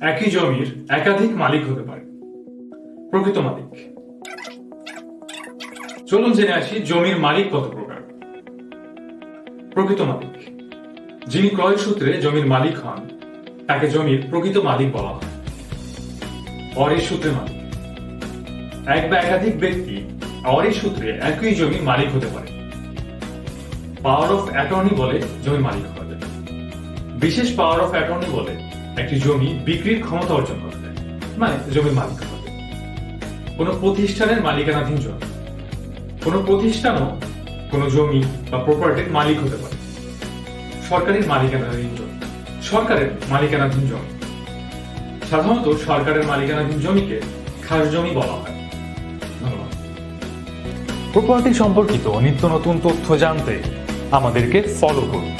একই জমির একাধিক মালিক হতে পারে। প্রকৃত মালিক। চলুন জেনে আসি জমির মালিক কত প্রকার। প্রকৃত মালিক। যিনি ক্রয় সূত্রে জমির মালিক হন, তাকে জমির প্রকৃত মালিক বলা হয়। অরের সূত্রে মালিক। এক বা একাধিক ব্যক্তি অরের সূত্রে একই জমির মালিক হতে পারে। পাওয়ার অফ অ্যাটর্নি বলে জমির মালিক যায়। বিশেষ পাওয়ার অফ অ্যাটর্নি বলে একটি জমি বিক্রির ক্ষমতা অর্জন করা যায় মানে জমির মালিক যায় কোনো প্রতিষ্ঠানের মালিকানাধীন জমি, কোনো প্রতিষ্ঠানও কোনো জমি বা প্রপার্টির মালিক হতে পারে। সরকারি মালিকানাধীন জমি, সরকারের মালিকানাধীন জমি। সাধারণত সরকারের মালিকানাধীন জমিকে খাস জমি বলা হয়। প্রপার্টি সম্পর্কিত নিত্য নতুন তথ্য জানতে আমাদেরকে ফলো করুন।